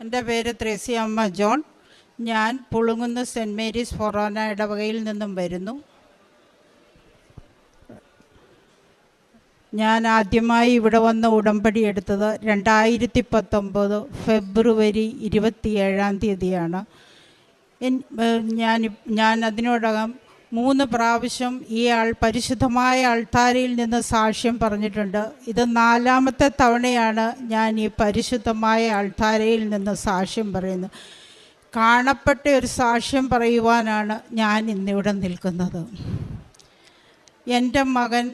എന്റെ പേര് ത്രേസി അമ്മ ജോൺ. ഞാൻ പുളുങ്ങുന്ന സെന്റ് മേരീസ് ഫൊറോന ഇടവകയിൽ നിന്നും വരുന്നു. ഞാൻ ആദ്യമായി ഇവിടെ വന്ന് ഉടമ്പടി എടുത്തത് രണ്ടായിരത്തി പത്തൊമ്പത് ഫെബ്രുവരി ഇരുപത്തിയേഴാം തീയതിയാണ്. ഞാൻ ഞാൻ അതിനോടകം മൂന്ന് പ്രാവശ്യം ആൾ പരിശുദ്ധമായ അൾത്താരയിൽ നിന്ന് സാക്ഷ്യം പറഞ്ഞിട്ടുണ്ട്. ഇത് നാലാമത്തെ തവണയാണ് ഞാൻ ഈ പരിശുദ്ധമായ അൾത്താരയിൽ നിന്ന് സാക്ഷ്യം പറയുന്നത്. കാണപ്പെട്ട ഒരു സാക്ഷ്യം പറയുവാനാണ് ഞാൻ ഇന്നിവിടെ നിൽക്കുന്നത്. എന്റെ മകൻ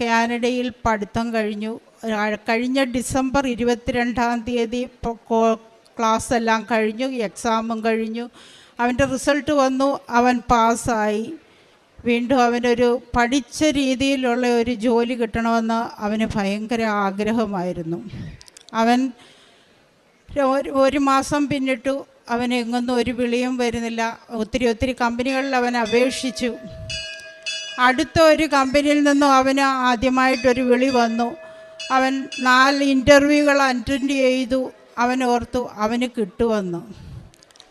കാനഡയിൽ പഠിത്തം കഴിഞ്ഞു. കഴിഞ്ഞ ഡിസംബർ ഇരുപത്തിരണ്ടാം തീയതി ക്ലാസ് എല്ലാം കഴിഞ്ഞു എക്സാമും കഴിഞ്ഞു. അവന്റെ റിസൾട്ട് വന്നു അവൻ പാസ്സായി. വീണ്ടും അവനൊരു പഠിച്ച രീതിയിലുള്ള ഒരു ജോലി കിട്ടണമെന്ന് അവന് ഭയങ്കര ആഗ്രഹമായിരുന്നു. അവൻ ഒരു മാസം പിന്നിട്ടു അവന് എങ്ങൊന്നും ഒരു വിളിയും വരുന്നില്ല. ഒത്തിരി ഒത്തിരി കമ്പനികളിൽ അവൻ അപേക്ഷിച്ചു. അടുത്ത ഒരു കമ്പനിയിൽ നിന്നും അവന് ആദ്യമായിട്ടൊരു വിളി വന്നു. അവൻ നാല് ഇന്റർവ്യൂകൾ അറ്റൻഡ് ചെയ്തു. അവൻ ഓർത്തു അവന് കിട്ടുമെന്ന്.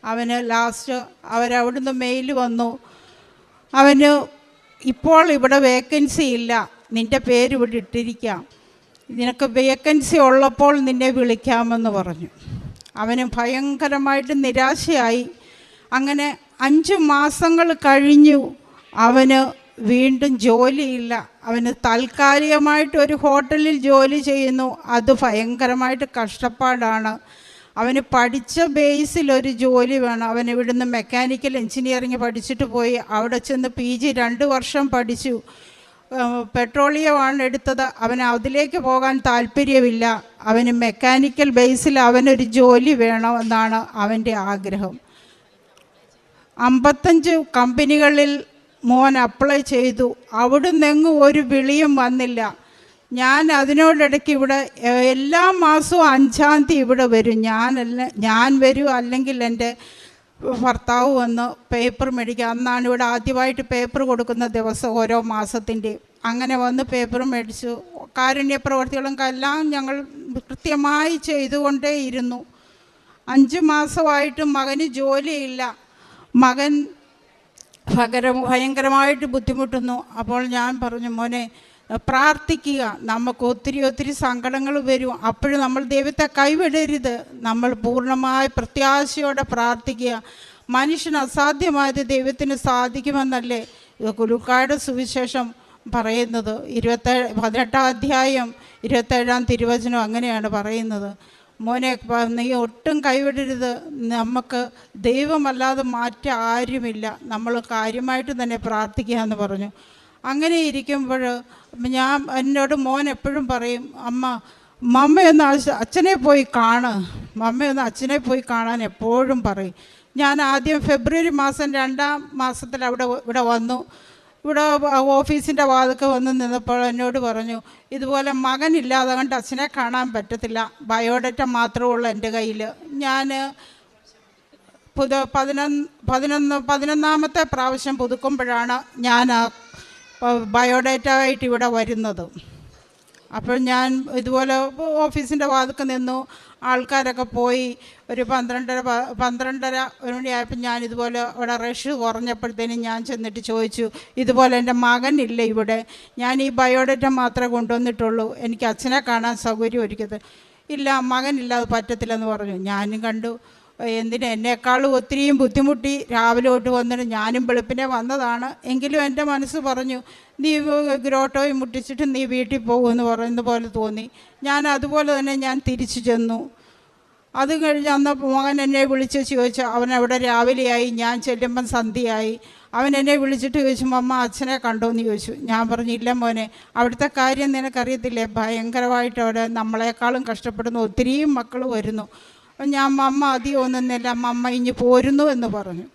അവന് ലാസ്റ്റ് അവരവിടുന്ന് മെയിൽ വന്നു. അവന് ഇപ്പോൾ ഇവിടെ വേക്കൻസി ഇല്ല. നിന്റെ പേര് ഇവിടെ ഇട്ടിരിക്കാം. നിനക്ക് വേക്കൻസി ഉള്ളപ്പോൾ നിന്നെ വിളിക്കാമെന്ന് പറഞ്ഞു. അവന് ഭയങ്കരമായിട്ട് നിരാശയായി. അങ്ങനെ അഞ്ച് മാസങ്ങൾ കഴിഞ്ഞു. അവന് വീണ്ടും ജോലിയില്ല. അവന് താൽക്കാലികമായിട്ട് ഒരു ഹോട്ടലിൽ ജോലി ചെയ്യുന്നു. അത് ഭയങ്കരമായിട്ട് കഷ്ടപ്പാടാണ്. അവന് പഠിച്ച ബേസിൽ ഒരു ജോലി വേണം. അവൻ ഇവിടുന്ന് മെക്കാനിക്കൽ എഞ്ചിനീയറിംഗ് പഠിച്ചിട്ട് പോയി. അവിടെ ചെന്ന് പി ജി രണ്ട് വർഷം പഠിച്ചു. പെട്രോളിയമാണ് എടുത്തത്. അവന് അതിലേക്ക് പോകാൻ താല്പര്യമില്ല. അവന് മെക്കാനിക്കൽ ബേസിൽ അവനൊരു ജോലി വേണമെന്നാണ് അവന്റെ ആഗ്രഹം. അമ്പത്തഞ്ച് കമ്പനികളിൽ മോൻ അപ്ലൈ ചെയ്തു. അവിടുന്നെങ്ങും ഒരു വിളിയും വന്നില്ല. ഞാൻ അതിനോടിടയ്ക്ക് ഇവിടെ എല്ലാ മാസവും അഞ്ചാം തീയതി ഇവിടെ വരും. ഞാനല്ല ഞാൻ വരും അല്ലെങ്കിൽ എന്റെ ഭർത്താവ് വന്ന് പേപ്പർ മേടിക്കുക അന്നാണ് ഇവിടെ ആദ്യമായിട്ട് പേപ്പർ കൊടുക്കുന്ന ദിവസം ഓരോ മാസത്തിന്റെയും അങ്ങനെ വന്ന് പേപ്പർ മേടിച്ചു. കാരുണ്യ പ്രവർത്തികളും എല്ലാം ഞങ്ങൾ കൃത്യമായി ചെയ്തുകൊണ്ടേയിരുന്നു അഞ്ച് മാസമായിട്ടും മകന് ജോലിയില്ല. മകൻ ഭയങ്കര ഭയങ്കരമായിട്ട് ബുദ്ധിമുട്ടുന്നു. അപ്പോൾ ഞാൻ പറഞ്ഞു മോനെ പ്രാർത്ഥിക്കുക. നമുക്ക് ഒത്തിരി ഒത്തിരി സങ്കടങ്ങൾ വരും. അപ്പോഴും നമ്മൾ ദൈവത്തെ കൈവിടരുത്. നമ്മൾ പൂർണമായ പ്രത്യാശയോടെ പ്രാർത്ഥിക്കുക. മനുഷ്യന് അസാധ്യമായത് ദൈവത്തിന് സാധിക്കുമെന്നല്ലേ കുലുക്കാട് സുവിശേഷം പറയുന്നത്. ഇരുപത്തേഴ് പതിനെട്ടാം അധ്യായം ഇരുപത്തേഴാം തിരുവചനം അങ്ങനെയാണ് പറയുന്നത്. മോനെ നീ ഒട്ടും കൈവിടരുത്. നമുക്ക് ദൈവമല്ലാതെ മാറ്റ ആരുമില്ല നമ്മൾ കാര്യമായിട്ട് തന്നെ പ്രാർത്ഥിക്കുക എന്ന് പറഞ്ഞു. അങ്ങനെ ഇരിക്കുമ്പോൾ ഞാൻ എന്നോട് മോൻ എപ്പോഴും പറയും അമ്മ മമ്മയൊന്ന് അച്ഛ- അച്ഛനെ പോയി കാണ്. മമ്മയൊന്ന് അച്ഛനെ പോയി കാണാൻ എപ്പോഴും പറയും. ഞാൻ ആദ്യം ഫെബ്രുവരി മാസം രണ്ടാം മാസത്തിൽ അവിടെ ഇവിടെ വന്നു. ഇവിടെ ഓഫീസിന്റെ വാതിൽക്ക് വന്ന് നിന്നപ്പോൾ എന്നോട് പറഞ്ഞു ഇതുപോലെ മകനില്ലാതെ കൊണ്ട് അച്ഛനെ കാണാൻ പറ്റത്തില്ല. ബയോഡേറ്റ മാത്രമേ ഉള്ളൂ എന്റെ കയ്യിൽ. ഞാൻ പുതു പതിനൊന്ന് പതിനൊന്ന് പതിനൊന്നാമത്തെ പ്രാവശ്യം പുതുക്കുമ്പോഴാണ് ഞാൻ ആ ബയോഡേറ്റ ആയിട്ട് ഇവിടെ വരുന്നത്. അപ്പോൾ ഞാൻ ഇതുപോലെ ഓഫീസിന്റെ വാതിക്ക് നിന്നു ആൾക്കാരൊക്കെ പോയി ഒരു പന്ത്രണ്ടര പന്ത്രണ്ടര ഒരു മണിയായപ്പോൾ ഞാൻ ഇതുപോലെ ഇവിടെ റഷ് കുറഞ്ഞപ്പോഴത്തേനും ഞാൻ ചെന്നിട്ട് ചോദിച്ചു ഇതുപോലെ എന്റെ ഇല്ല ഇവിടെ? ഞാൻ ഈ ബയോഡേറ്റ മാത്രമേ കൊണ്ടുവന്നിട്ടുള്ളൂ. എനിക്ക് അച്ഛനെ കാണാൻ സൗകര്യം ഒരുക്കത് ഇല്ല മകനില്ലാതെ പറ്റത്തില്ലെന്ന് പറഞ്ഞു. ഞാനും കണ്ടു. എന്തിന് എന്നെക്കാളും ഒത്തിരിയും ബുദ്ധിമുട്ടി രാവിലെ തൊട്ട് വന്നിട്ട് ഞാനും വെളുപ്പിനെ വന്നതാണ്. എങ്കിലും എന്റെ മനസ്സ് പറഞ്ഞു നീ ഗ്രോട്ടോയും മുട്ടിച്ചിട്ട് നീ വീട്ടിൽ പോകുമെന്ന് പറയുന്ന പോലെ തോന്നി. ഞാൻ അതുപോലെ തന്നെ ഞാൻ തിരിച്ചു ചെന്നു. അത് കഴിഞ്ഞ് അന്ന് മകൻ എന്നെ വിളിച്ച് ചോദിച്ചു അവൻ അവിടെ രാവിലെയായി ഞാൻ ചെല്ലുമ്പം സന്ധ്യയായി. അവൻ എന്നെ വിളിച്ചിട്ട് ചോദിച്ചു അമ്മ അച്ഛനെ കണ്ടോ എന്ന് ചോദിച്ചു. ഞാൻ പറഞ്ഞു ഇല്ല മോനെ അവിടുത്തെ കാര്യം നിനക്കറിയത്തില്ലേ? ഭയങ്കരമായിട്ട് അവിടെ നമ്മളെക്കാളും കഷ്ടപ്പെടുന്ന ഒത്തിരിയും മക്കൾ വരുന്നു. ഞാൻ മമ്മ അധികം ഒന്നുന്നില്ല മമ്മ ഇനി പോരുന്നു എന്ന് പറഞ്ഞു.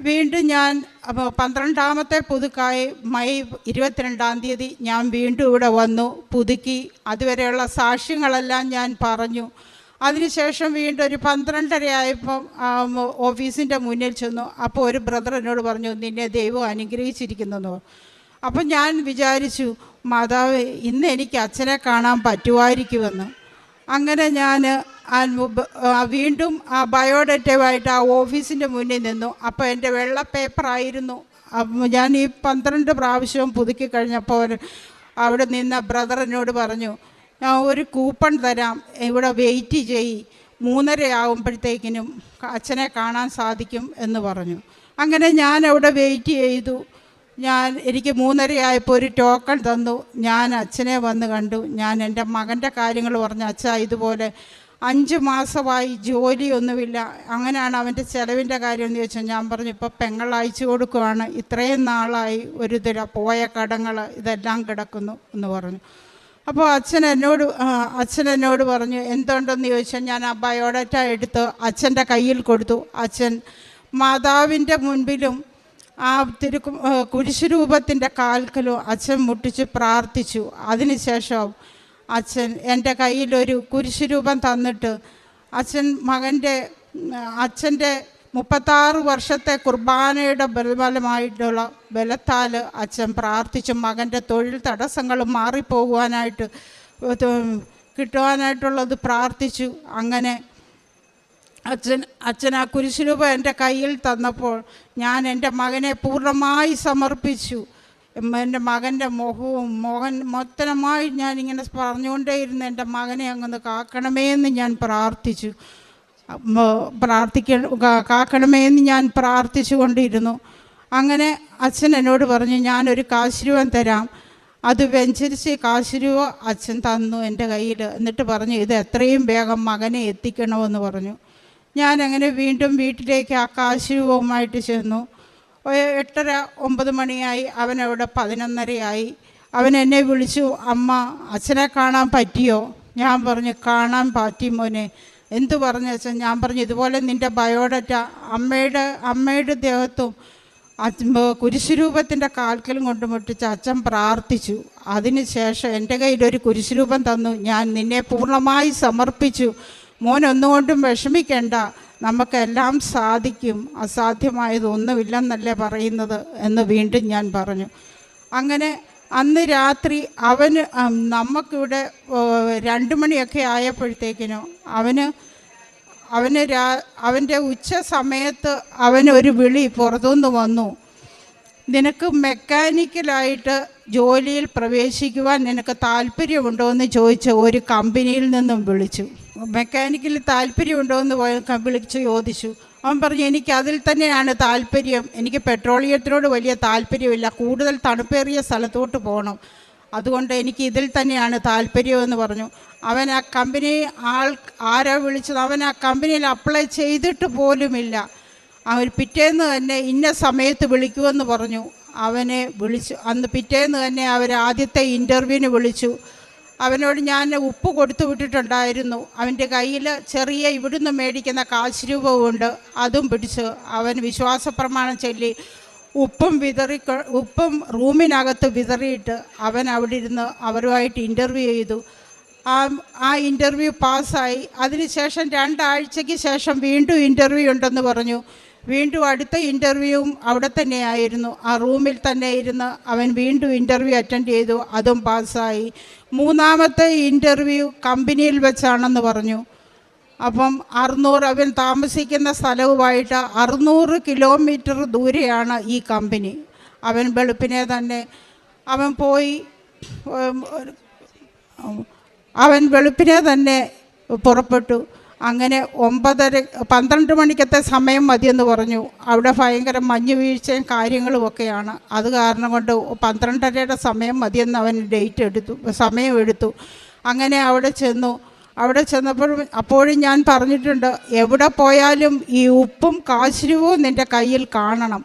വീണ്ടും ഞാൻ അപ്പോൾ പന്ത്രണ്ടാമത്തെ പുതുക്കായി മെയ് ഇരുപത്തിരണ്ടാം തീയതി ഞാൻ വീണ്ടും ഇവിടെ വന്നു പുതുക്കി. അതുവരെയുള്ള സാക്ഷ്യങ്ങളെല്ലാം ഞാൻ പറഞ്ഞു. അതിനുശേഷം വീണ്ടും ഒരു പന്ത്രണ്ടര ആയപ്പം ഓഫീസിന്റെ മുന്നിൽ ചെന്നു. അപ്പോൾ ഒരു ബ്രദർ എന്നോട് പറഞ്ഞു നിന്നെ ദൈവം അനുഗ്രഹിച്ചിരിക്കുന്നു അപ്പം ഞാൻ വിചാരിച്ചു മാതാവ് ഇന്ന് എനിക്ക് അച്ഛനെ കാണാൻ പറ്റുമായിരിക്കുമെന്ന്. അങ്ങനെ ഞാൻ വീണ്ടും ആ ബയോഡേറ്റയുമായിട്ട് ആ ഓഫീസിന്റെ മുന്നിൽ നിന്നു. അപ്പോൾ എന്റെ വെള്ള പേപ്പറായിരുന്നു ഞാൻ ഈ പന്ത്രണ്ട് പ്രാവശ്യവും പുതുക്കി കഴിഞ്ഞപ്പോൾ അവിടെ നിന്ന ബ്രദറിനോട് പറഞ്ഞു ഞാൻ ഒരു കൂപ്പൺ തരാം. ഇവിടെ വെയിറ്റ് ചെയ്യ്. മൂന്നര ആകുമ്പോഴത്തേക്കിനും അച്ഛനെ കാണാൻ സാധിക്കും എന്ന് പറഞ്ഞു. അങ്ങനെ ഞാൻ അവിടെ വെയിറ്റ് ചെയ്തു. ഞാൻ എനിക്ക് മൂന്നരയായപ്പോൾ ഒരു ടോക്കൺ തന്നു. ഞാൻ അച്ഛനെ വന്ന് കണ്ടു. ഞാൻ എന്റെ മകന്റെ കാര്യങ്ങൾ പറഞ്ഞു അച്ഛ ഇതുപോലെ അഞ്ച് മാസമായി ജോലിയൊന്നുമില്ല. അങ്ങനെയാണ് അവന്റെ ചിലവിന്റെ കാര്യം എന്ന് ചോദിച്ചാൽ ഞാൻ പറഞ്ഞു ഇപ്പോൾ പെങ്ങൾ അയച്ചു കൊടുക്കുവാണ്. ഇത്രയും നാളായി ഒരു തിര പോയ കടങ്ങൾ ഇതെല്ലാം കിടക്കുന്നു എന്ന് പറഞ്ഞു. അപ്പോൾ അച്ഛൻ എന്നോട് അച്ഛൻ എന്നോട് പറഞ്ഞു എന്തുണ്ടെന്ന് ചോദിച്ചാൽ ഞാൻ ആ ബയോഡാറ്റ എടുത്ത് അച്ഛന്റെ കയ്യിൽ കൊടുത്തു. അച്ഛൻ മാതാവിന്റെ മുൻപിലും ആ തിരു കുരിശുരൂപത്തിന്റെ കാൽക്കലോ അച്ഛൻ മുട്ടിച്ച് പ്രാർത്ഥിച്ചു. അതിനുശേഷം അച്ഛൻ എന്റെ കയ്യിലൊരു കുരിശുരൂപം തന്നിട്ട് അച്ഛൻ മകന്റെ അച്ഛന്റെ മുപ്പത്താറ് വർഷത്തെ കുർബാനയുടെ ബലബലമായിട്ടുള്ള ബലത്താൽ അച്ഛൻ പ്രാർത്ഥിച്ചു. മകന്റെ തൊഴിൽ തടസ്സങ്ങൾ മാറിപ്പോകുവാനായിട്ട് കിട്ടുവാനായിട്ടുള്ളത് പ്രാർത്ഥിച്ചു. അങ്ങനെ അച്ഛൻ അച്ഛൻ ആ കുരിശുരൂപ എന്റെ കയ്യിൽ തന്നപ്പോൾ ഞാൻ എന്റെ മകനെ പൂർണമായി സമർപ്പിച്ചു. എന്റെ മകന്റെ മുഖവും മോഹൻ മൊത്തമായി ഞാൻ ഞാനിങ്ങനെ പറഞ്ഞുകൊണ്ടേയിരുന്നു എന്റെ മകനെ അങ്ങൊന്ന് കാക്കണമേ എന്ന് ഞാൻ പ്രാർത്ഥിച്ചു. പ്രാർത്ഥിക്ക കാക്കണമേ എന്ന് ഞാൻ പ്രാർത്ഥിച്ചു കൊണ്ടിരുന്നു അങ്ങനെ അച്ഛൻ എന്നോട് പറഞ്ഞു ഞാനൊരു കാശുരൂപം തരാം. അത് വെഞ്ചരിച്ച് കാശുരൂപ അച്ഛൻ തന്നു എന്റെ കയ്യിൽ. എന്നിട്ട് പറഞ്ഞു ഇത് എത്രയും വേഗം മകനെ എത്തിക്കണമെന്ന് പറഞ്ഞു. ഞാൻ അങ്ങനെ വീണ്ടും വീട്ടിലേക്ക് ആ കാശുരൂപവുമായിട്ട് ചെന്നു എട്ടര ഒമ്പത് മണിയായി അവനവിടെ പതിനൊന്നരയായി. അവൻ എന്നെ വിളിച്ചു അമ്മ അച്ഛനെ കാണാൻ പറ്റിയോ? ഞാൻ പറഞ്ഞു കാണാൻ പറ്റി മോനെ. എന്തു പറഞ്ഞു അച്ഛൻ? ഞാൻ പറഞ്ഞു ഇതുപോലെ നിന്റെ ബയോഡറ്റ അമ്മയുടെ അമ്മയുടെ ദേഹത്തും കുരിശുരൂപത്തിന്റെ കാൽക്കലും കൊണ്ട് മുട്ടിച്ച് അച്ഛൻ പ്രാർത്ഥിച്ചു. അതിനുശേഷം എന്റെ കയ്യിൽ ഒരു കുരിശുരൂപം തന്നു. ഞാൻ നിന്നെ പൂർണമായി സമർപ്പിച്ചു. മോൻ ഒന്നുകൊണ്ടും വിഷമിക്കേണ്ട. നമുക്കെല്ലാം സാധിക്കും. അസാധ്യമായതൊന്നുമില്ലെന്നല്ലേ പറയുന്നത് എന്ന് വീണ്ടും ഞാൻ പറഞ്ഞു. അങ്ങനെ അന്ന് രാത്രി അവന് നമുക്കിവിടെ രണ്ട് മണിയൊക്കെ ആയപ്പോഴത്തേക്കിനും അവന് അവന് രാ അവന്റെ ഉച്ച സമയത്ത് അവനൊരു വിളി പുറത്തുനിന്ന് വന്നു. നിനക്ക് മെക്കാനിക്കലായിട്ട് ജോലിയിൽ പ്രവേശിക്കുവാൻ നിനക്ക് താല്പര്യമുണ്ടോ എന്ന് ചോദിച്ച് ഒരു കമ്പനിയിൽ നിന്നും വിളിച്ചു. മെക്കാനിക്കൽ താല്പര്യമുണ്ടോ എന്ന് വിളിച്ച് ചോദിച്ചു. അവൻ പറഞ്ഞു എനിക്ക് അതിൽ തന്നെയാണ് താല്പര്യം. എനിക്ക് പെട്രോളിയത്തിനോട് വലിയ താല്പര്യമില്ല. കൂടുതൽ തണുപ്പേറിയ സ്ഥലത്തോട്ട് പോകണം. അതുകൊണ്ട് എനിക്ക് ഇതിൽ തന്നെയാണ് താല്പര്യമെന്ന് പറഞ്ഞു. അവൻ ആ കമ്പനി ആൾ ആരാ വിളിച്ചത്? അവൻ ആ കമ്പനിയിൽ അപ്ലൈ ചെയ്തിട്ട് പോലുമില്ല. അവൻ പിറ്റേന്ന് തന്നെ ഇന്ന സമയത്ത് വിളിക്കുമെന്ന് പറഞ്ഞു. അവനെ വിളിച്ചു. അന്ന് പിറ്റേന്ന് തന്നെ അവർ ആദ്യത്തെ ഇന്റർവ്യൂവിന് വിളിച്ചു. അവനോട് ഞാൻ ഉപ്പ് കൊടുത്തു വിട്ടിട്ടുണ്ടായിരുന്നു. അവന്റെ കയ്യിൽ ചെറിയ ഇവിടുന്ന് മേടിക്കുന്ന കാശ് രൂപമുണ്ട് അതും പിടിച്ച് അവൻ വിശ്വാസ പ്രമാണം ചൊല്ലി ഉപ്പും വിതറി ഉപ്പും റൂമിനകത്ത് വിതറിയിട്ട് അവൻ അവിടെ ഇരുന്ന് അവരുമായിട്ട് ഇന്റർവ്യൂ ചെയ്തു. ആ ആ ഇന്റർവ്യൂ പാസ്സായി അതിനുശേഷം രണ്ടാഴ്ചയ്ക്ക് ശേഷം വീണ്ടും ഇന്റർവ്യൂ ഉണ്ടെന്ന് പറഞ്ഞു. വീണ്ടും അടുത്ത ഇന്റർവ്യൂവും അവിടെ തന്നെയായിരുന്നു. ആ റൂമിൽ തന്നെ ഇരുന്ന് അവൻ വീണ്ടും ഇന്റർവ്യൂ അറ്റൻഡ് ചെയ്തു. അതും പാസ്സായി. മൂന്നാമത്തെ ഇന്റർവ്യൂ കമ്പനിയിൽ വെച്ചാണെന്ന് പറഞ്ഞു. അപ്പം അറുന്നൂറ് അവൻ താമസിക്കുന്ന സ്ഥലവുമായിട്ട് അറുന്നൂറ് കിലോമീറ്റർ ദൂരെയാണ് ഈ കമ്പനി. അവൻ വെളുപ്പിനെ തന്നെ അവൻ പോയി അവൻ വെളുപ്പിനെ തന്നെ പുറപ്പെട്ടു. അങ്ങനെ ഒമ്പതര പന്ത്രണ്ട് മണിക്കത്തെ സമയം മതിയെന്ന് പറഞ്ഞു. അവിടെ ഭയങ്കര മഞ്ഞ് വീഴ്ചയും കാര്യങ്ങളും ഒക്കെയാണ്. അത് കാരണം കൊണ്ട് പന്ത്രണ്ടരയുടെ സമയം മതിയെന്ന് അവൻ ഡേറ്റ് എടുത്തു സമയം എടുത്തു. അങ്ങനെ അവിടെ ചെന്നു. അവിടെ ചെന്നപ്പോഴും അപ്പോഴും ഞാൻ പറഞ്ഞിട്ടുണ്ട് എവിടെ പോയാലും ഈ ഉപ്പും കാശുരുവും നിന്റെ കയ്യിൽ കാണണം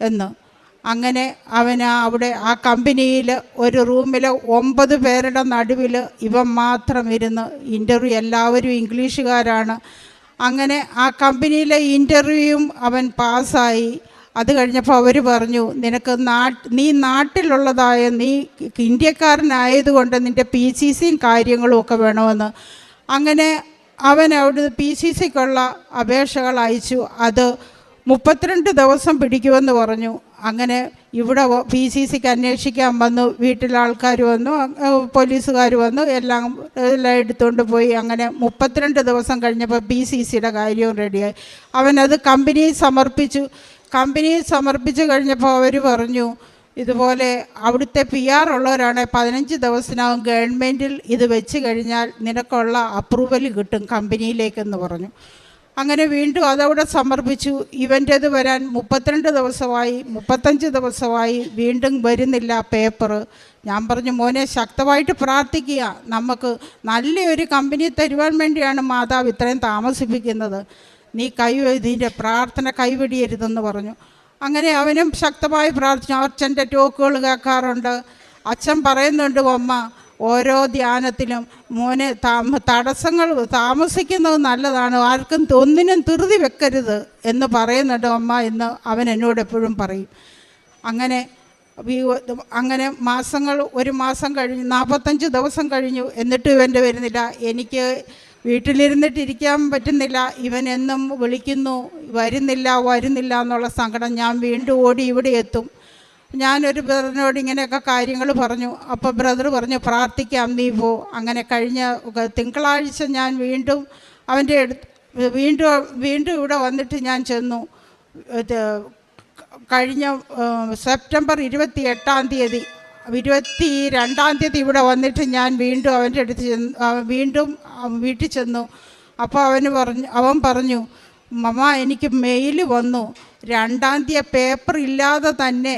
എന്ന്. അങ്ങനെ അവന് അവിടെ ആ കമ്പനിയിൽ ഒരു റൂമിൽ ഒമ്പത് പേരുടെ നടുവിൽ ഇവൻ മാത്രം ഇരുന്ന് ഇന്റർവ്യൂ എല്ലാവരും ഇംഗ്ലീഷുകാരാണ്. അങ്ങനെ ആ കമ്പനിയിലെ ഇന്റർവ്യൂവും അവൻ പാസ്സായി. അത് കഴിഞ്ഞപ്പോൾ അവർ പറഞ്ഞു നിനക്ക് നാട്ട് നീ നാട്ടിലുള്ളതായ നീ ഇന്ത്യക്കാരനായതുകൊണ്ട് നിന്റെ പി സി സിയും കാര്യങ്ങളും ഒക്കെ വേണമെന്ന്. അങ്ങനെ അവൻ അവിടുന്ന് പി സി സിക്കുള്ള അപേക്ഷകൾ അയച്ചു. അത് മുപ്പത്തിരണ്ട് ദിവസം പിടിക്കുമെന്ന് പറഞ്ഞു. അങ്ങനെ ഇവിടെ പി സി സിക്ക് അന്വേഷിക്കാൻ വന്നു. വീട്ടിലെ ആൾക്കാർ വന്നു. പോലീസുകാർ വന്നു. എല്ലാം എല്ലാം എടുത്തുകൊണ്ട് പോയി. അങ്ങനെ മുപ്പത്തിരണ്ട് ദിവസം കഴിഞ്ഞപ്പോൾ പി സി സിയുടെ കാര്യവും റെഡിയായി അവനത് കമ്പനിയിൽ സമർപ്പിച്ചു. കമ്പനിയിൽ സമർപ്പിച്ചു കഴിഞ്ഞപ്പോൾ അവർ പറഞ്ഞു ഇതുപോലെ അവിടുത്തെ പി ആർ ഉള്ളവരാണ് പതിനഞ്ച് ദിവസത്തിനകം ഗവൺമെന്റിൽ ഇത് വെച്ച് കഴിഞ്ഞാൽ നിനക്കുള്ള അപ്രൂവൽ കിട്ടും കമ്പനിയിലേക്കെന്ന് പറഞ്ഞു. അങ്ങനെ വീണ്ടും അതവിടെ സമർപ്പിച്ചു. ഇവന്റേത് വരാൻ മുപ്പത്തിരണ്ട് ദിവസമായി മുപ്പത്തഞ്ച് ദിവസമായി വീണ്ടും വരുന്നില്ല പേപ്പർ ഞാൻ പറഞ്ഞു മോനെ ശക്തമായിട്ട് പ്രാർത്ഥിക്കുക. നമുക്ക് നല്ലൊരു കമ്പനി തരുവാൻ വേണ്ടിയാണ് മാതാവ് ഇത്രയും താമസിപ്പിക്കുന്നത്. നീ കൈ ഇതിന്റെ പ്രാർത്ഥന കൈവെടിയരുതെന്ന് പറഞ്ഞു. അങ്ങനെ അവനും ശക്തമായി പ്രാർത്ഥിച്ചു. അച്ഛന്റെ ടോക്കുകൾ കേൾക്കാറുണ്ട്. അച്ഛൻ പറയുന്നുണ്ട് അമ്മ ഓരോ ധ്യാനത്തിലും മോനെ താമ തടസ്സങ്ങൾ താമസിക്കുന്നത് നല്ലതാണ്. ആർക്കും ഒന്നിനും ധൃതി വെക്കരുത് എന്ന് പറയുന്നുണ്ട് അമ്മ എന്ന് അവൻ എന്നോട് എപ്പോഴും പറയും. അങ്ങനെ അങ്ങനെ മാസങ്ങൾ ഒരു മാസം കഴിഞ്ഞു നാൽപ്പത്തഞ്ച് ദിവസം കഴിഞ്ഞു എന്നിട്ടും ഇവന്റെ വരുന്നില്ല. എനിക്ക് വീട്ടിലിരുന്നിട്ടിരിക്കാൻ പറ്റുന്നില്ല. ഇവൻ എന്നും വിളിക്കുന്നു വരുന്നില്ല വരുന്നില്ല എന്നുള്ള സങ്കടം ഞാൻ വീണ്ടും ഓടി ഇവിടെ എത്തും. ഞാനൊരു ബ്രദറിനോട് ഇങ്ങനെയൊക്കെ കാര്യങ്ങൾ പറഞ്ഞു. അപ്പോൾ ബ്രദർ പറഞ്ഞു പ്രാർത്ഥിക്കാം നീ പോ. അങ്ങനെ കഴിഞ്ഞ തിങ്കളാഴ്ച ഞാൻ വീണ്ടും അവന്റെ അടുത്ത് വീണ്ടും വീണ്ടും ഇവിടെ വന്നിട്ട് ഞാൻ ചെന്നു. കഴിഞ്ഞ സെപ്റ്റംബർ ഇരുപത്തി എട്ടാം തീയതി ഇരുപത്തി രണ്ടാം തീയതി ഇവിടെ വന്നിട്ട് ഞാൻ വീണ്ടും അവന്റെ അടുത്ത് ചെന്ന് വീണ്ടും വീട്ടിൽ ചെന്നു. അപ്പോൾ അവന് പറഞ്ഞു അവൻ പറഞ്ഞു മമ്മ എനിക്ക് മെയിൽ വന്നു. രണ്ടാം തീയതി പേപ്പർ ഇല്ലാതെ തന്നെ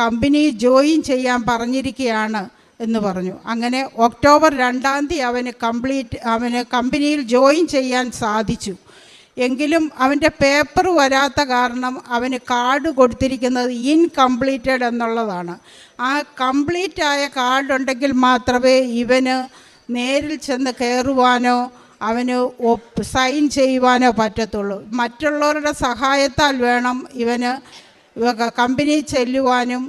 കമ്പനി ജോയിൻ ചെയ്യാൻ പറഞ്ഞിരിക്കുകയാണ് എന്ന് പറഞ്ഞു. അങ്ങനെ ഒക്ടോബർ രണ്ടാം തീയതി അവന് കംപ്ലീറ്റ് അവന് കമ്പനിയിൽ ജോയിൻ ചെയ്യാൻ സാധിച്ചു. എങ്കിലും അവന്റെ പേപ്പർ വരാത്ത കാരണം അവന് കാർഡ് കൊടുത്തിരിക്കുന്നത് ഇൻകംപ്ലീറ്റഡ് എന്നുള്ളതാണ്. ആ കംപ്ലീറ്റായ ആയ കാർഡ് ഉണ്ടെങ്കിൽ മാത്രമേ ഇവന് നേരിൽ ചെന്ന് കയറുവാനോ അവന് സൈൻ ചെയ്യുവാനോ പറ്റത്തുള്ളൂ. മറ്റുള്ളവരുടെ സഹായത്താൽ വേണം ഇവന് കമ്പനി ചെല്ലുവാനും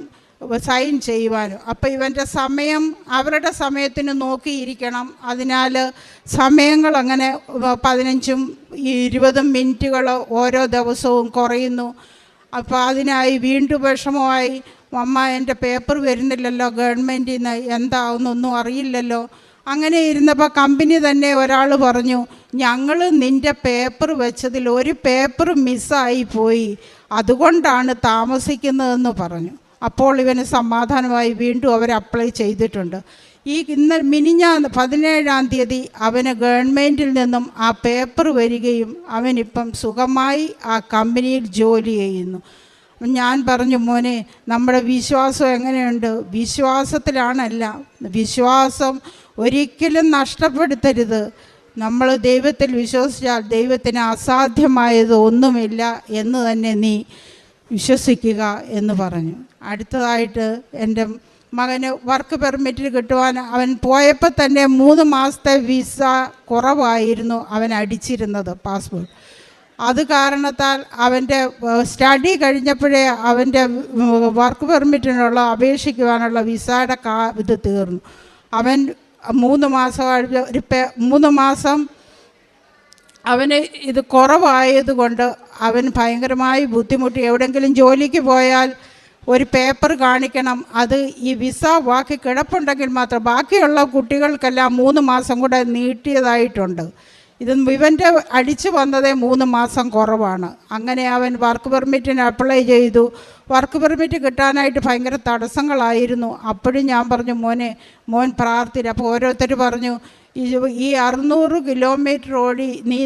സൈൻ ചെയ്യുവാനും. അപ്പോൾ ഇവന്റെ സമയം അവരുടെ സമയത്തിന് നോക്കിയിരിക്കണം. അതിനാൽ സമയങ്ങൾ അങ്ങനെ പതിനഞ്ചും ഇരുപതും മിനിറ്റുകൾ ഓരോ ദിവസവും കുറയുന്നു. അപ്പോൾ അതിനായി വീണ്ടും വിഷമമായി അമ്മ എന്റെ പേപ്പർ വരുന്നില്ലല്ലോ ഗവൺമെന്റിൽ നിന്ന് എന്താവുന്നൊന്നും അറിയില്ലല്ലോ. അങ്ങനെ ഇരുന്നപ്പോൾ കമ്പനി തന്നെ ഒരാൾ പറഞ്ഞു ഞങ്ങൾ നിന്റെ പേപ്പർ വെച്ചതിൽ ഒരു പേപ്പർ മിസ്സായി പോയി. അതുകൊണ്ടാണ് താമസിക്കുന്നതെന്ന് പറഞ്ഞു. അപ്പോൾ ഇവന് സമാധാനമായി വീണ്ടും അവർ അപ്ലൈ ചെയ്തിട്ടുണ്ട്. ഈ ഇന്ന് മിനിഞ്ഞാന്ന് പതിനേഴാം തീയതി അവന് ഗവൺമെന്റിൽ നിന്നും ആ പേപ്പർ വരികയും അവനിപ്പം സുഖമായി ആ കമ്പനിയിൽ ജോലി ചെയ്യുന്നു. ഞാൻ പറഞ്ഞു മോനെ നമ്മുടെ വിശ്വാസം എങ്ങനെയുണ്ട്? വിശ്വാസത്തിലാണല്ല. വിശ്വാസം ഒരിക്കലും നഷ്ടപ്പെടുത്തരുത്. നമ്മൾ ദൈവത്തിൽ വിശ്വസിച്ചാൽ ദൈവത്തിന് അസാധ്യമായത് ഒന്നുമില്ല എന്ന് തന്നെ നീ വിശ്വസിക്കുക എന്ന് പറഞ്ഞു. അടുത്തതായിട്ട് എന്റെ മകന് വർക്ക് പെർമിറ്റ് കിട്ടുവാൻ അവൻ പോയപ്പോൾ തന്നെ മൂന്ന് മാസത്തെ വിസ കുറവായിരുന്നു അവൻ അടിച്ചിരുന്നത് പാസ്പോർട്ട് അത് കാരണത്താൽ അവന്റെ സ്റ്റഡി കഴിഞ്ഞപ്പോഴേ അവന്റെ വർക്ക് പെർമിറ്റിനുള്ള അപേക്ഷിക്കുവാനുള്ള വിസയുടെ കാ ഇത് തീർന്നു. അവൻ മൂന്ന് മാസം ഒരു മൂന്ന് മാസം അവന് ഇത് കുറവായതുകൊണ്ട് അവൻ ഭയങ്കരമായി ബുദ്ധിമുട്ടി. എവിടെയെങ്കിലും ജോലിക്ക് പോയാൽ ഒരു പേപ്പർ കാണിക്കണം. അത് ഈ വിസ ബാക്കി കിടപ്പുണ്ടെങ്കിൽ മാത്രം. ബാക്കിയുള്ള കുട്ടികൾക്കെല്ലാം മൂന്ന് മാസം കൂടെ നീട്ടിയതായിട്ടുണ്ട്. ഇത് ഇവന്റെ അടിച്ചു വന്നതേ മൂന്ന് മാസം കുറവാണ്. അങ്ങനെ അവൻ വർക്ക് പെർമിറ്റിന് അപ്ലൈ ചെയ്തു. വർക്ക് പെർമിറ്റ് കിട്ടാനായിട്ട് ഭയങ്കര തടസ്സങ്ങളായിരുന്നു. അപ്പോഴും ഞാൻ പറഞ്ഞു മോനെ മോൻ പ്രാർത്ഥന അപ്പോൾ ഓരോരുത്തർ പറഞ്ഞു ഈ അറുന്നൂറ് കിലോമീറ്റർ ഓടി നീ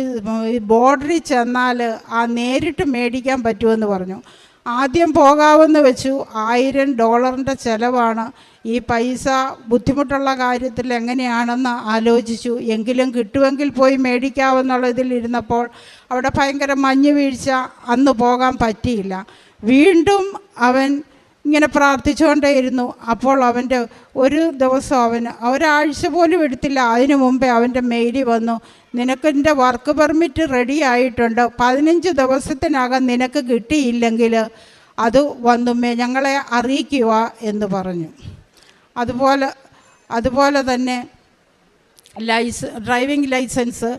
ബോർഡറിൽ ചെന്നാൽ ആ നേരിട്ട് മേടിക്കാൻ പറ്റുമെന്ന് പറഞ്ഞു. ആദ്യം പോകാമെന്ന് വെച്ചു. ആയിരം ഡോളറിന്റെ ചിലവാണ്. ഈ പൈസ ബുദ്ധിമുട്ടുള്ള കാര്യത്തിൽ എങ്ങനെയാണെന്ന് ആലോചിച്ചു. എങ്കിലും കിട്ടുമെങ്കിൽ പോയി മേടിക്കാമെന്നുള്ള ഇതിലിരുന്നപ്പോൾ അവിടെ ഭയങ്കര മഞ്ഞ് വീഴ്ച. അന്ന് പോകാൻ പറ്റിയില്ല. വീണ്ടും അവൻ ഇങ്ങനെ പ്രാർത്ഥിച്ചുകൊണ്ടേയിരുന്നു. അപ്പോൾ അവന്റെ ഒരു ദിവസം അവന് ഒരാഴ്ച പോലും എടുത്തില്ല. അതിനു മുമ്പേ അവന്റെ മെയിൽ വന്നു. നിനക്കെന്റെ വർക്ക് പെർമിറ്റ് റെഡി ആയിട്ടുണ്ട്. പതിനഞ്ച് ദിവസത്തിനകം നിനക്ക് കിട്ടിയില്ലെങ്കിൽ അത് വന്നുമേ ഞങ്ങളെ അറിയിക്കുക എന്ന് പറഞ്ഞു. അതുപോലെ അതുപോലെ തന്നെ ലൈസ് ഡ്രൈവിംഗ് ലൈസൻസ്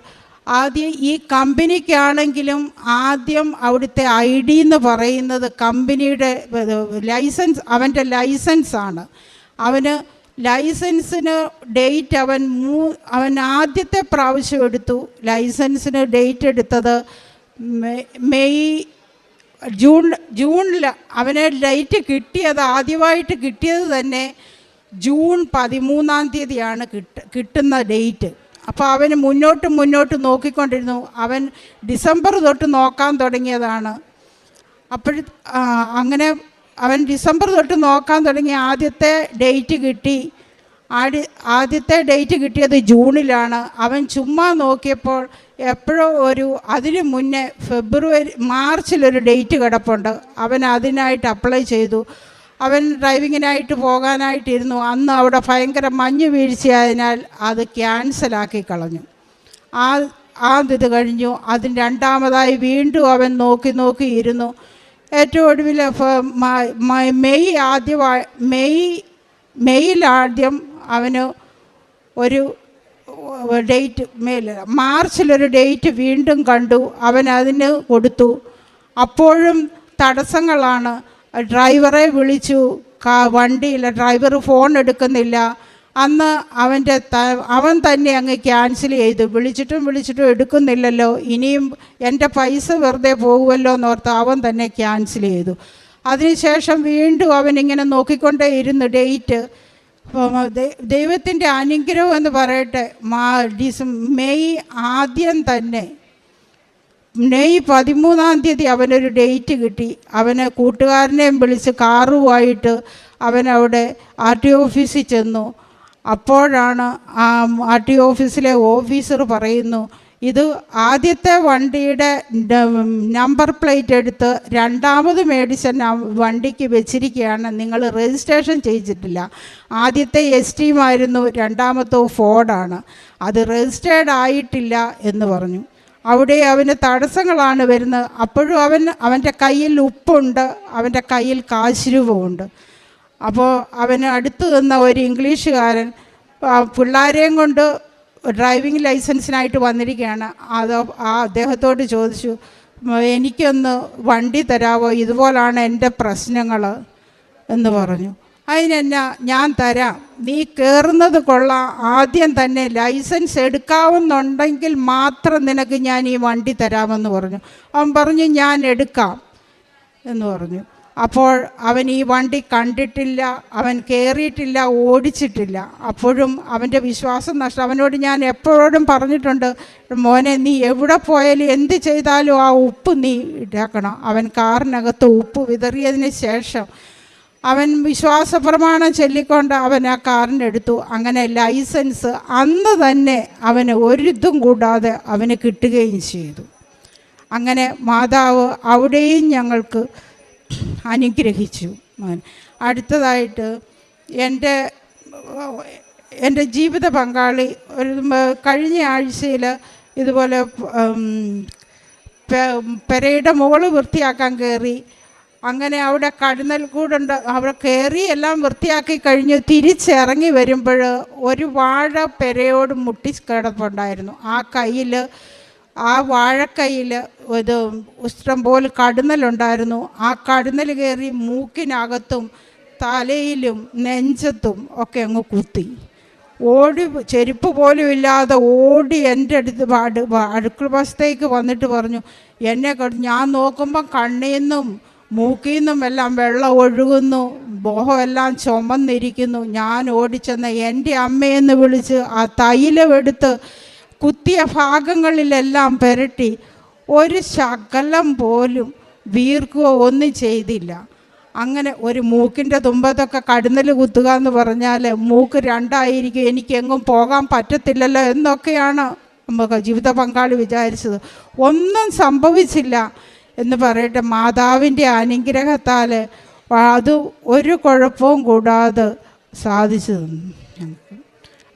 ആദ്യം ഈ കമ്പനിക്കാണെങ്കിലും ആദ്യം അവിടുത്തെ ഐ ഡി എന്ന് പറയുന്നത് കമ്പനിയുടെ ലൈസൻസ് അവന്റെ ലൈസൻസാണ് അവന് ലൈസൻസിന് ഡേറ്റ് അവൻ മൂ അവൻ ആദ്യത്തെ പ്രാവശ്യം എടുത്തു ലൈസൻസിന് ഡേറ്റ് എടുത്തത് മെയ് ജൂൺ ജൂണിൽ അവന് ലൈറ്റ് കിട്ടിയത് ആദ്യമായിട്ട് കിട്ടിയത് തന്നെ ജൂൺ പതിമൂന്നാം തീയതിയാണ് കിട്ട കിട്ടുന്ന ഡേറ്റ്. അപ്പോൾ അവൻ മുന്നോട്ട് മുന്നോട്ട് നോക്കിക്കൊണ്ടിരുന്നു. അവൻ ഡിസംബർ തൊട്ട് നോക്കാൻ തുടങ്ങിയതാണ്. അപ്പോൾ അങ്ങനെ അവൻ ഡിസംബർ തൊട്ട് നോക്കാൻ തുടങ്ങി ആദ്യത്തെ ഡേറ്റ് കിട്ടി. ആടി ആദ്യത്തെ ഡേറ്റ് കിട്ടിയത് ജൂണിലാണ്. അവൻ ചുമ്മാ നോക്കിയപ്പോൾ എപ്പോഴോ ഒരു അതിന് മുന്നേ ഫെബ്രുവരി മാർച്ചിലൊരു ഡേറ്റ് കിടപ്പുണ്ട്. അവൻ അതിനായിട്ട് അപ്ലൈ ചെയ്തു. അവൻ ഡ്രൈവിങ്ങിനായിട്ട് പോകാനായിട്ടിരുന്നു. അന്ന് അവിടെ ഭയങ്കര മഞ്ഞ് വീഴ്ചയായതിനാൽ അത് ക്യാൻസലാക്കി കളഞ്ഞു. ആ ആ ഇത് കഴിഞ്ഞു. അതിന് രണ്ടാമതായി വീണ്ടും അവൻ നോക്കി നോക്കി ഇരുന്നു. ഏറ്റവും ഒടുവിൽ മെയ് ആദ്യമായി മെയ് മെയ്യിൽ ആദ്യം അവന് ഒരു ഡേറ്റ് മെയിൽ മാർച്ചിലൊരു ഡേറ്റ് വീണ്ടും കണ്ടു. അവൻ അതിന് കൊടുത്തു. അപ്പോഴും തടസ്സങ്ങളാണ്. ഡ്രൈവറെ വിളിച്ചു. വണ്ടിയില്ല ഡ്രൈവർ ഫോൺ എടുക്കുന്നില്ല. അന്ന് അവന്റെ ത- അവൻ തന്നെ അങ്ങ് ക്യാൻസൽ ചെയ്തു. വിളിച്ചിട്ടും വിളിച്ചിട്ടും എടുക്കുന്നില്ലല്ലോ. ഇനിയും എന്റെ പൈസ വെറുതെ പോകുമല്ലോ എന്നോർത്ത് അവൻ തന്നെ ക്യാൻസൽ ചെയ്തു. അതിനുശേഷം വീണ്ടും അവൻ ഇങ്ങനെ നോക്കിക്കൊണ്ടേ ഇരുന്നു ഡേറ്റ്. ദൈവത്തിന്റെ അനുഗ്രഹം എന്ന് പറയട്ടെ മാ ഡിസം മെയ് ആദ്യം തന്നെ. മെയ് പതിമൂന്നാം തീയതി അവനൊരു ഡേറ്റ് കിട്ടി. അവന് കൂട്ടുകാരനെയും വിളിച്ച് കാറുമായിട്ട് അവനവിടെ ആർ ടി ഓഫീസിൽ ചെന്നു. അപ്പോഴാണ് ആ ആർ ടി ഓഫീസിലെ ഓഫീസർ പറയുന്നു ഇത് ആദ്യത്തെ വണ്ടിയുടെ നമ്പർ പ്ലേറ്റ് എടുത്ത് രണ്ടാമത് മേടിച്ച വണ്ടിക്ക് വെച്ചിരിക്കുകയാണ്. നിങ്ങൾ രജിസ്ട്രേഷൻ ചെയ്തിട്ടില്ല. ആദ്യത്തെ എസ് ടിയുമായിരുന്നു രണ്ടാമത്തെ ഫോർഡാണ്. അത് രജിസ്റ്റേർഡ് ആയിട്ടില്ല എന്ന് പറഞ്ഞു. അവിടെ അവന് തടസ്സങ്ങളാണ് വരുന്നത്. അപ്പോഴും അവൻ അവന്റെ കയ്യിൽ ഉപ്പുണ്ട് അവന്റെ കയ്യിൽ കാശുരൂപമുണ്ട്. അപ്പോൾ അവന് അടുത്ത് നിന്ന ഒരു ഇംഗ്ലീഷുകാരൻ പിള്ളേരെയും കൊണ്ട് ഡ്രൈവിംഗ് ലൈസൻസിനായിട്ട് വന്നിരിക്കുകയാണ്. അത് ആ അദ്ദേഹത്തോട് ചോദിച്ചു എനിക്കൊന്ന് വണ്ടി തരാവോ? ഇതുപോലാണ് എന്റെ പ്രശ്നങ്ങൾ എന്ന് പറഞ്ഞു. അതിനെന്നാ ഞാൻ തരാം. നീ കയറുന്നത് കൊള്ളാം. ആദ്യം തന്നെ ലൈസൻസ് എടുക്കാവുന്നുണ്ടെങ്കിൽ മാത്രം നിനക്ക് ഞാൻ ഈ വണ്ടി തരാമെന്ന് പറഞ്ഞു. അവൻ പറഞ്ഞു ഞാൻ എടുക്കാം എന്ന് പറഞ്ഞു. അപ്പോൾ അവൻ ഈ വണ്ടി കണ്ടിട്ടില്ല അവൻ കയറിയിട്ടില്ല ഓടിച്ചിട്ടില്ല. അപ്പോഴും അവന്റെ വിശ്വാസം നഷ്ടം. അവനോട് ഞാൻ എപ്പോഴും പറഞ്ഞിട്ടുണ്ട് മോനെ നീ എവിടെ പോയാലും എന്ത് ചെയ്താലും ആ ഉപ്പ് നീ ഇടാക്കണം അവൻ കാറിനകത്ത് ഉപ്പ് വിതറിയതിന് ശേഷം അവൻ വിശ്വാസ പ്രമാണം ചൊല്ലിക്കൊണ്ട് അവൻ ആ കാറിനെടുത്തു അങ്ങനെ ലൈസൻസ് അന്ന് തന്നെ അവന് ഒരിതും കൂടാതെ അവന് കിട്ടുകയും ചെയ്തു. അങ്ങനെ മാതാവ് അവിടെയും ഞങ്ങൾക്ക് അനുഗ്രഹിച്ചു. അടുത്തതായിട്ട് എന്റെ എന്റെ ജീവിത പങ്കാളി ഒരു കഴിഞ്ഞ ആഴ്ചയിൽ ഇതുപോലെ പെരയുടെ മുകൾ വൃത്തിയാക്കാൻ കയറി അങ്ങനെ അവിടെ കടന്നൽ കൂടുണ്ട്. അവിടെ കയറി എല്ലാം വൃത്തിയാക്കി കഴിഞ്ഞ് തിരിച്ചിറങ്ങി വരുമ്പോൾ ഒരു വാഴ പെരയോട് മുട്ടി കിടപ്പുണ്ടായിരുന്നു. ആ കയ്യിൽ ആ വാഴക്കൈയിൽ ഇത് ഇഷ്ടം പോലെ കടുന്നലുണ്ടായിരുന്നു ആ കടുന്നൽ കയറി മൂക്കിനകത്തും തലയിലും നെഞ്ചത്തും ഒക്കെ അങ്ങ് കുത്തി. ഓടി ചെരുപ്പ് പോലും ഇല്ലാതെ ഓടി എന്റെ അടുത്ത് അടു അടുക്കള വശത്തേക്ക് വന്നിട്ട് പറഞ്ഞു എന്നെ ഞാൻ നോക്കുമ്പം കണ്ണിൽ നിന്നും മൂക്കിൽ നിന്നും എല്ലാം വെള്ളം ഒഴുകുന്നു ബോഹമെല്ലാം ചുമന്നിരിക്കുന്നു. ഞാൻ ഓടിച്ചെന്ന് എന്റെ അമ്മയെന്ന് വിളിച്ച് ആ തൈലമെടുത്ത് കുത്തിയ ഭാഗങ്ങളിലെല്ലാം പുരട്ടി. ഒരു ശകലം പോലും വീർക്കുകയോ ഒന്നും ചെയ്തില്ല. അങ്ങനെ ഒരു മൂക്കിന്റെ തുമ്പത്തൊക്കെ കടുന്നൽ കുത്തുക എന്ന് പറഞ്ഞാൽ മൂക്ക് രണ്ടായിരിക്കും എനിക്കെങ്ങും പോകാൻ പറ്റത്തില്ലല്ലോ എന്നൊക്കെയാണ് നമുക്ക് ജീവിത പങ്കാളി വിചാരിച്ചത്. ഒന്നും സംഭവിച്ചില്ല. എന്ന് പറയട്ടെ മാതാവിന്റെ അനുഗ്രഹത്താൽ അത് ഒരു കുഴപ്പവും കൂടാതെ സാധിച്ചു തന്നു.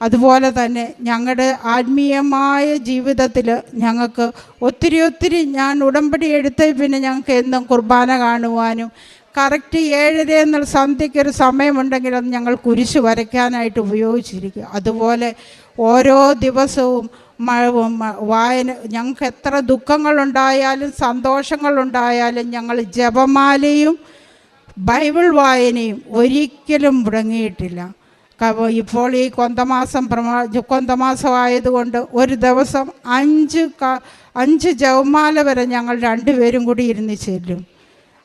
അതുപോലെ തന്നെ ഞങ്ങളുടെ ആത്മീയമായ ജീവിതത്തിൽ ഞങ്ങൾക്ക് ഒത്തിരി ഒത്തിരി ഞാൻ ഉടമ്പടി എടുത്ത് പിന്നെ ഞങ്ങൾക്ക് എന്നും കുർബാന കാണുവാനും കറക്റ്റ് ഏഴര എന്നുള്ള സന്ധ്യയ്ക്ക് ഒരു സമയമുണ്ടെങ്കിൽ അത് ഞങ്ങൾ കുരിശ് വരയ്ക്കാനായിട്ട് ഉപയോഗിച്ചിരിക്കും. അതുപോലെ ഓരോ ദിവസവും വായന ഞങ്ങൾക്ക് എത്ര ദുഃഖങ്ങളുണ്ടായാലും സന്തോഷങ്ങളുണ്ടായാലും ഞങ്ങൾ ജപമാലയും ബൈബിൾ വായനയും ഒരിക്കലും മുടങ്ങിയിട്ടില്ല. ഇപ്പോൾ ഈ കൊന്തമാസം പ്രമാ കൊന്തമാസമായതുകൊണ്ട് ഒരു ദിവസം അഞ്ച് അഞ്ച് ജവമാല വരെ ഞങ്ങൾ രണ്ടുപേരും കൂടി ഇരുന്ന് ചെല്ലും.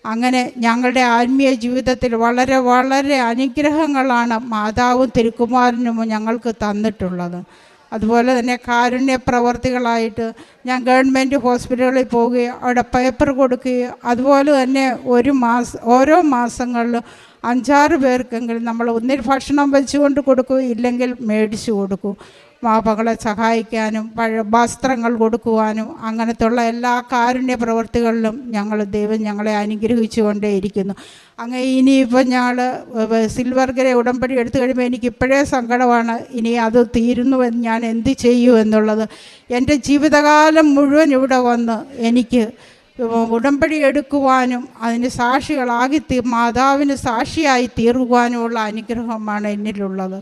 അങ്ങനെ ഞങ്ങളുടെ ആത്മീയ ജീവിതത്തിൽ വളരെ വളരെ അനുഗ്രഹങ്ങളാണ് മാതാവും തിരുക്കുമാരനും ഞങ്ങൾക്ക് തന്നിട്ടുള്ളത്. അതുപോലെ തന്നെ കാരുണ്യ പ്രവർത്തികളായിട്ട് ഞാൻ ഗവൺമെന്റ് ഹോസ്പിറ്റലുകളിൽ പോവുകയും അവിടെ പേപ്പർ കൊടുക്കുകയും അതുപോലെ തന്നെ ഒരു മാസം ഓരോ മാസങ്ങളിലും അഞ്ചാറ് പേർക്കെങ്കിലും നമ്മൾ ഒന്നിൽ ഭക്ഷണം വെച്ചുകൊണ്ട് കൊടുക്കും ഇല്ലെങ്കിൽ മേടിച്ചു കൊടുക്കും. പാപങ്ങളെ സഹായിക്കാനും പഴ വസ്ത്രങ്ങൾ കൊടുക്കുവാനും അങ്ങനത്തുള്ള എല്ലാ കാരുണ്യ പ്രവൃത്തികളിലും ഞങ്ങൾ ദൈവം ഞങ്ങളെ അനുഗ്രഹിച്ചു കൊണ്ടേയിരിക്കുന്നു അങ്ങനെ ഇനിയിപ്പോൾ ഞങ്ങൾ സിൽവർ ഗ്രേ ഉടമ്പടി എടുത്തു കഴിയുമ്പോൾ എനിക്ക് ഇപ്പോഴേ സങ്കടമാണ്. ഇനി അത് തീരുന്നുവെന്ന് ഞാൻ എന്ത് ചെയ്യൂ എന്നുള്ളത്. എന്റെ ജീവിതകാലം മുഴുവൻ ഇവിടെ വന്ന് എനിക്ക് ഉടമ്പടി എടുക്കുവാനും അതിന് സാക്ഷികളാകി തീ മാതാവിന് സാക്ഷിയായി തീർക്കുവാനുമുള്ള അനുഗ്രഹമാണ് എന്നിലുള്ളത്.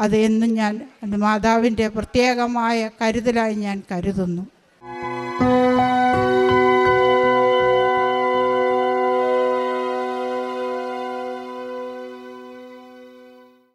അത് എന്നും ഞാൻ മാതാവിന്റെ പ്രത്യേകമായ കരുതലായി ഞാൻ കരുതുന്നു.